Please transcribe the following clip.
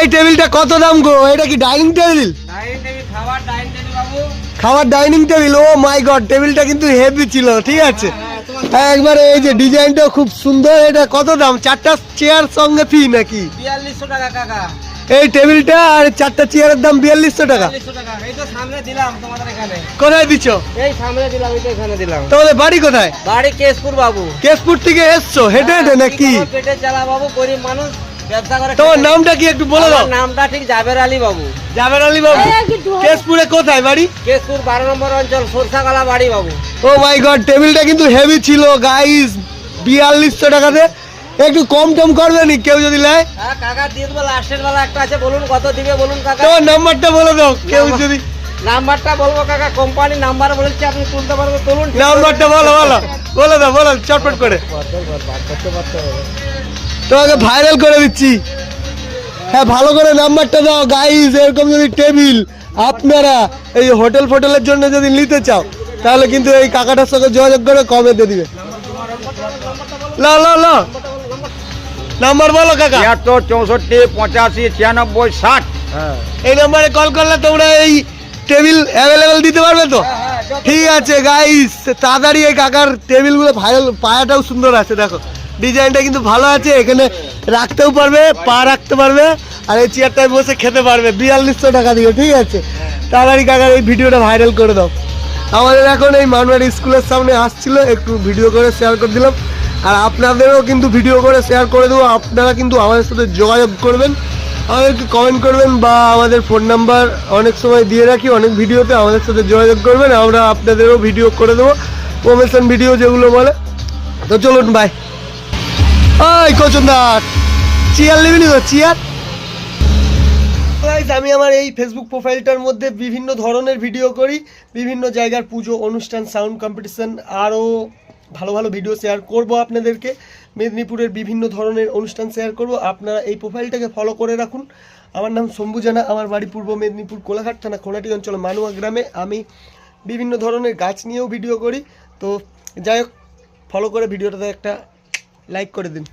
এই টেবিলটা কত দাম গো? এটা কি ডাইনিং টেবিল? খাবার dining table oh my god টেবিলটা কিন্তু হেভি ছিল ঠিক আছে। হ্যাঁ, একবারে এই যে ডিজাইনটাও খুব সুন্দর এটা কত দাম? চারটা চেয়ার সঙ্গে ফি নাকি? বিয়াল্লিশশো টাকা কাকা। এই টেবিলটা আর চারটা চেয়ারের দাম বিয়াল্লিশশো টাকা। কোথায় দিচ্ছ তোমাদের বাড়ি কোথায়? বাড়ি কেশপুর বাবু। কেশপুর থেকে এসছো হেঁটে হেঁটে নাকি? পেটে চালা বাবু গরিব মানুষ। ব্যবসা করে তোমার নামটা কি একটু বলে দাও। নামটা ঠিক জাবের আলী বাবু। জাবের আলী বাবু? কেশপুরে কোথায় বাড়ি? কেশপুর বারো নম্বর অঞ্চল সরষাগালা বাড়ি বাবু। ও মাই গড টেবিলটা কিন্তু হেভি ছিল। গাইস বিয়াল্লিশশো টাকাতে। একটু কম টম করবে নি কেউ যদি নেয়। হ্যাঁ কাকা দিয়ে দেবো লাস্টের বেলা একটা আছে। বলুন কত দিবে বলুন কাকা? তোমার নাম্বারটা বলে দাও কেউ যদি নাম্বারটা বলব কাকা কোম্পানি নাম্বার বলেছি আপনি তুলতে পারবেন। তুলুন। নাম্বারটা বলো বলো। বলে দাও বলো চটপট করে। তোমাকে ভাইরাল করে দিচ্ছি। হ্যাঁ ভালো করে নাম্বারটা দাও। গাইস এরকম যদি টেবিল আপনারা এই হোটেল ফোটেলের জন্য যদি নিতে চাও তাহলে কিন্তু এই কাকাটার সঙ্গে যোগাযোগ করে কমে দিয়ে দিবে। ল ল ল। নাম্বার বলো কাকা। ছিয়াত্তর চৌষট্টি পঁচাশি ছিয়ানব্বই ষাট। এই নাম্বারে কল করলে তোমরা এই টেবিল অ্যাভেলেবেল দিতে পারবে তো? ঠিক আছে গাইস তাড়াতাড়ি এই কাকার টেবিলগুলো ভাইরাল পায়াটাও সুন্দর আছে দেখো। ডিজাইনটা কিন্তু ভালো আছে, এখানে রাখতেও পারবে, পা রাখতে পারবে, আর এই চেয়ারটায় বসে খেতে পারবে, বিয়াল্লিশশো টাকা দিয়ে, ঠিক আছে? তাড়াতাড়ি কাকার এই ভিডিওটা ভাইরাল করে দাও। আমাদের এখন এই মানবাড়ি স্কুলের সামনে আসছিল, একটু ভিডিও করে শেয়ার করে দিলাম। আর আপনাদেরও কিন্তু ভিডিও করে শেয়ার করে দেবো, আপনারা কিন্তু আমাদের সাথে যোগাযোগ করবেন। আমাদেরকে কমেন্ট করবেন বা আমাদের ফোন নাম্বার অনেক সময় দিয়ে রাখি, অনেক ভিডিওতে আমাদের সাথে যোগাযোগ করবেন, আমরা আপনাদেরও ভিডিও করে দেবো। প্রমোশন ভিডিও যেগুলো বলে। তো চলুন বাই ওই কচুন্দার চেয়ার নিবি তো, চেয়ার। আমি আমার এই ফেসবুক প্রোফাইলটার মধ্যে বিভিন্ন ধরনের ভিডিও করি, বিভিন্ন জায়গার পুজো, অনুষ্ঠান সাউন্ড কম্পিটিশন আরও ভালো ভালো ভিডিও শেয়ার করব আপনাদেরকে। মেদিনীপুরের বিভিন্ন ধরনের অনুষ্ঠান শেয়ার করব। আপনারা এই প্রোফাইলটাকে ফলো করে রাখুন। আমার নাম শম্ভু জানা, আমার বাড়ি পূর্ব মেদিনীপুর, কোলাঘাট থানা খোনাটি অঞ্চল, মানুয়া গ্রামে। আমি বিভিন্ন ধরনের গাছ নিয়েও ভিডিও করি। তো যাই হোক ফলো করে ভিডিওটাতে একটা লাইক করে দিন।